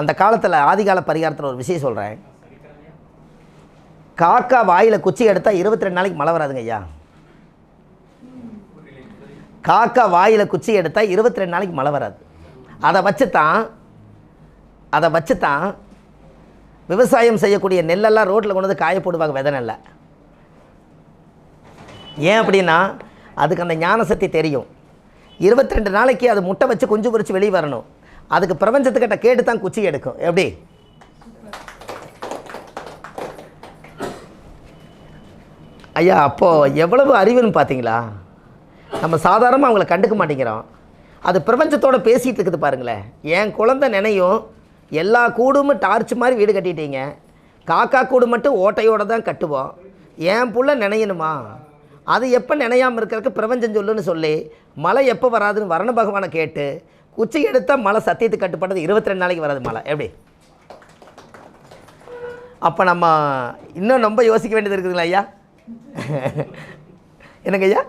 அந்த காலத்தில் ஆதிகால பரிகாரத்தில் ஒரு விஷயம் சொல்கிறேன் காக்கா வாயில் குச்சி எடுத்தால் இருபத்தி ரெண்டு நாளைக்கு மழை வராதுங்க ஐயா. காக்கா வாயில் குச்சி எடுத்தால் இருபத்தி ரெண்டு நாளைக்கு மழை வராது. அதை வச்சு தான் அதை வச்சு தான் விவசாயம் செய்யக்கூடிய நெல்லெல்லாம் ரோட்டில் கொண்டு வந்து காய போடுவாங்க வித நெல்லை. ஏன் அப்படின்னா அதுக்கு அந்த ஞான சக்தி தெரியும். இருபத்தி ரெண்டு நாளைக்கு அது முட்டை வச்சு குஞ்சு பொரிச்சு வெளியே வரணும். அதுக்கு பிரபஞ்சத்துக்கிட்ட கேட்டு தான் குச்சி எடுக்கும். எப்படி? ஐயா அப்போது எவ்வளவு அறிவுன்னு பார்த்தீங்களா? நம்ம சாதாரணமாக அவங்கள கண்டுக்க மாட்டேங்கிறோம். அது பிரபஞ்சத்தோடு பேசிகிட்டு இருக்குது பாருங்களேன். என் குழந்தை நினையும் எல்லா கூடும் டார்ச் மாதிரி வீடு கட்டிட்டீங்க. காக்கா கூடு மட்டும் ஓட்டையோடு தான் கட்டுவோம். என் புள்ள நினையணுமா? அது எப்போ நினையாமல் இருக்கிறதுக்கு பிரபஞ்சம் சொல்லுன்னு சொல்லி மழை எப்போ வராதுன்னு வரண பகவானை கேட்டு குச்சி எடுத்தால் மழை சத்தியத்துக்கு கட்டுப்பட்டது இருபத்தி ரெண்டு நாளைக்கு வராது மழை. எப்படி? அப்போ நம்ம இன்னும் ரொம்ப யோசிக்க வேண்டியது இருக்குதுங்களா ஐயா? என்னங்க ஐயா?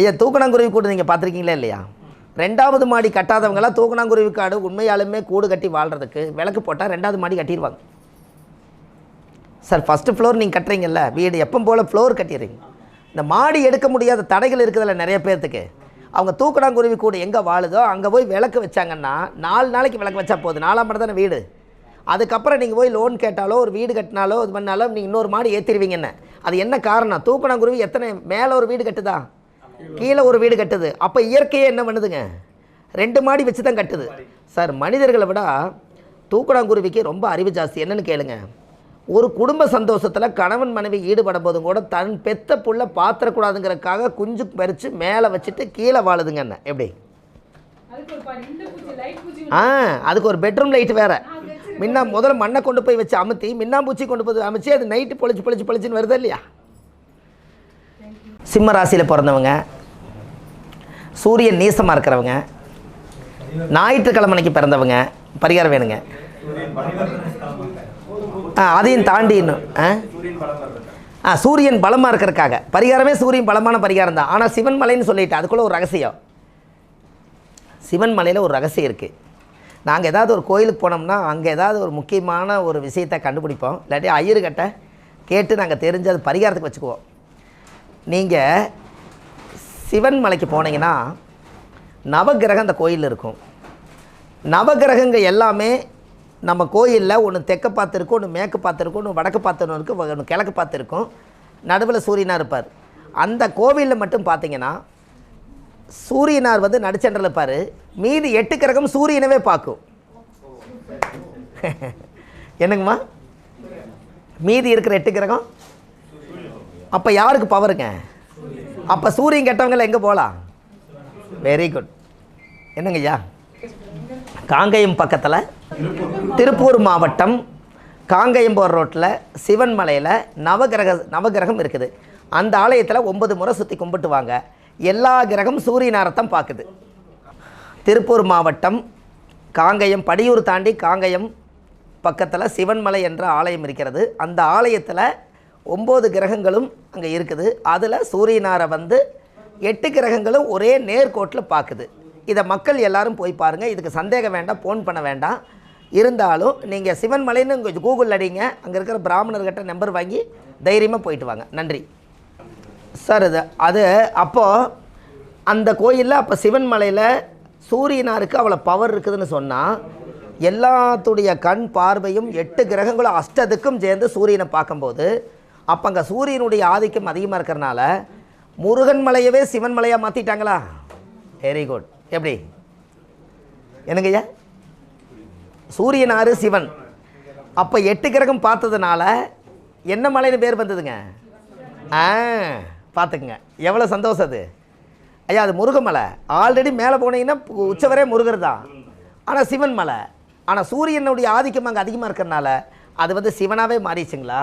ஐயா தூக்கணாங்குருவி கூடு நீங்கள் பார்த்துருக்கீங்களா இல்லையா? ரெண்டாவது மாடி கட்டாதவங்களாம் தூக்கணாங்குருவி காடு உண்மையாலுமே கூடு கட்டி வாழ்கிறதுக்கு விளக்கு போட்டால் ரெண்டாவது மாடி கட்டிடுவாங்க சார் ஃபஸ்ட்டு ஃப்ளோர் நீங்கள் கட்டுறீங்கல்ல வீடு எப்போ போல் ஃப்ளோர் கட்டிடுறீங்க. இந்த மாடி எடுக்க முடியாத தடைகள் இருக்குதுல்ல நிறைய பேர்த்துக்கு. அவங்க தூக்கணாங்குருவி கூடு எங்கே வாழுதோ அங்கே போய் விளக்கு வச்சாங்கன்னா நாலு நாளைக்கு விளக்கு வச்சா போதும். நாலாம் படம் தானே வீடு? அதுக்கப்புறம் நீங்கள் போய் லோன் கேட்டாலோ ஒரு வீடு கட்டினாலோ இது பண்ணாலோ நீங்கள் இன்னொரு மாடி ஏற்றிடுவீங்கன்னு அது என்ன காரணம்? தூக்கணாங்குருவி எத்தனை மேலே ஒரு வீடு கட்டுதா? கீழே ஒரு வீடு கட்டுது. அப்போ இயற்கையே என்ன பண்ணுதுங்க? ரெண்டு மாடி வச்சு தான் கட்டுது. சார் மனிதர்களை விட தூக்கணாங்குருவிக்கு ரொம்ப அறிவு ஜாஸ்தி. என்னன்னு கேளுங்க. ஒரு குடும்ப சந்தோஷத்தில் கணவன் மனைவி ஈடுபடும் போதும் கூட தன் பெத்த புள்ள பாத்திரக்கூடாதுங்கிறதுக்காக குஞ்சு பறித்து மேலே வச்சுட்டு கீழே வாழுதுங்க என்ன? எப்படி? ஆ அதுக்கு ஒரு பெட்ரூம் லைட் வேறு. முன்னா முதல்ல மண்ணை கொண்டு போய் வச்சு அமுத்தி மின்னாம்பூச்சி கொண்டு போய் அமைச்சு அது நைட்டு பொழிச்சு பொழிச்சு பொழிச்சுன்னு வருது இல்லையா? சிம்ம ராசியில் பிறந்தவங்க சூரியன் நீசமாக இருக்கிறவங்க ஞாயிற்றுக்கிழமை அன்னைக்கு பிறந்தவங்க பரிகாரம் வேணுங்க. ஆ அதையும் தாண்டி இன்னும் ஆ? ஆ சூரியன் பலமாக இருக்கிறக்காக பரிகாரமே சூரியன் பலமான பரிகாரம் தான். ஆனால் சிவன் மலைன்னு சொல்லிட்டு அதுக்குள்ளே ஒரு ரகசியம். சிவன் மலையில் ஒரு ரகசியம் இருக்குது நாங்கள் ஏதாவது ஒரு கோயிலுக்கு போனோம்னா அங்கே ஏதாவது ஒரு முக்கியமான ஒரு விஷயத்தை கண்டுபிடிப்போம். இல்லாட்டி ஐயர்கிட்ட கேட்டு நாங்கள் தெரிஞ்சு அது பரிகாரத்துக்கு வச்சுக்குவோம். நீங்கள் சிவன் மலைக்கு போனீங்கன்னா நவகிரகம் அந்த கோயிலில் இருக்கும். நவகிரகங்கள் எல்லாமே நம்ம கோயிலில் ஒன்று தெற்க பார்த்துருக்கோம் ஒன்று மேற்கு பார்த்துருக்கோம் ஒன்று வடக்கு பார்த்துன்னு இருக்கும் ஒன்று கிழக்கு பார்த்துருக்கோம். நடுவில் சூரியனாக இருப்பார். அந்த கோவிலில் மட்டும் பார்த்தீங்கன்னா சூரியனார் வந்து நடுச்சென்றில் இருப்பார். மீதி எட்டு கிரகம் சூரியனவே பார்க்கும். என்னங்கம்மா? மீதி இருக்கிற எட்டு கிரகம்? அப்போ யாருக்கு பவருங்க அப்போ சூரியன் கெட்டவங்கள எங்கே போகலாம் வெரி குட் என்னங்கய்யா? காங்கையம் பக்கத்தில் திருப்பூர் மாவட்டம் காங்கயம் போகிற ரோட்டில் சிவன் மலையில் நவகிரக நவகிரகம் இருக்குது. அந்த ஆலயத்தில் ஒன்பது முறை சுற்றி கும்பிட்டு வாங்க. எல்லா கிரகம் சூரியனாரத்தான் பார்க்குது திருப்பூர் மாவட்டம் காங்கயம் படியூர் தாண்டி காங்கயம் பக்கத்தில் சிவன்மலை என்ற ஆலயம் இருக்கிறது. அந்த ஆலயத்தில் ஒம்பது கிரகங்களும் அங்கே இருக்குது. அதில் சூரியனாரை வந்து எட்டு கிரகங்களும் ஒரே நேர்கோட்டில் பார்க்குது இதை மக்கள் எல்லாரும் போய் பாருங்கள் இதுக்கு சந்தேகம் வேண்டாம் ஃபோன் பண்ண வேண்டாம். இருந்தாலும் நீங்கள் சிவன்மலைன்னு இங்கே கூகுள் அடிங்க. அங்கே இருக்கிற பிராமணர்கிட்ட நம்பர் வாங்கி தைரியமாக போயிட்டு வாங்க. நன்றி. சார் இது அது அப்போது அந்த கோயிலில் அப்போ சிவன் மலையில் சூரியனாருக்கு அவ்வளோ பவர் இருக்குதுன்னு சொன்னால் எல்லாத்துடைய கண் பார்வையும் எட்டு கிரகங்களும் அஷ்டத்துக்கும் சேர்ந்து சூரியனை பார்க்கும்போது அப்போ அங்கே சூரியனுடைய ஆதிக்கம் அதிகமாக இருக்கிறனால முருகன் மலையவே சிவன் மலையாக மாற்றிட்டாங்களா வெரி குட் எப்படி? என்னங்கய்யா சூரியனாறு சிவன். அப்போ எட்டு கிரகம் பார்த்ததுனால என்ன மலைன்னு பேர் வந்ததுங்க? ஆ பார்த்துக்குங்க. எவ்வளோ சந்தோஷம் அது. ஐயா அது முருகமலை ஆல்ரெடி மேலே போனீங்கன்னா உச்சவரே முருகர் தான். ஆனால் சிவன் மலை. ஆனால் சூரியனுடைய ஆதிக்கம் அங்கே அதிகமாக இருக்கிறனால அது வந்து சிவனாகவே மாறிடுச்சுங்களா?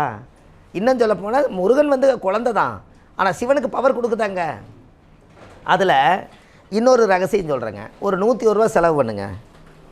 இன்னும் சொல்ல போனால் முருகன் வந்து குழந்தை தான். ஆனால் சிவனுக்கு பவர் கொடுக்குதாங்க. அதில் இன்னொரு ரகசியம் சொல்கிறேங்க ஒரு நூற்றி ஒரு ரூபா செலவு பண்ணுங்கள்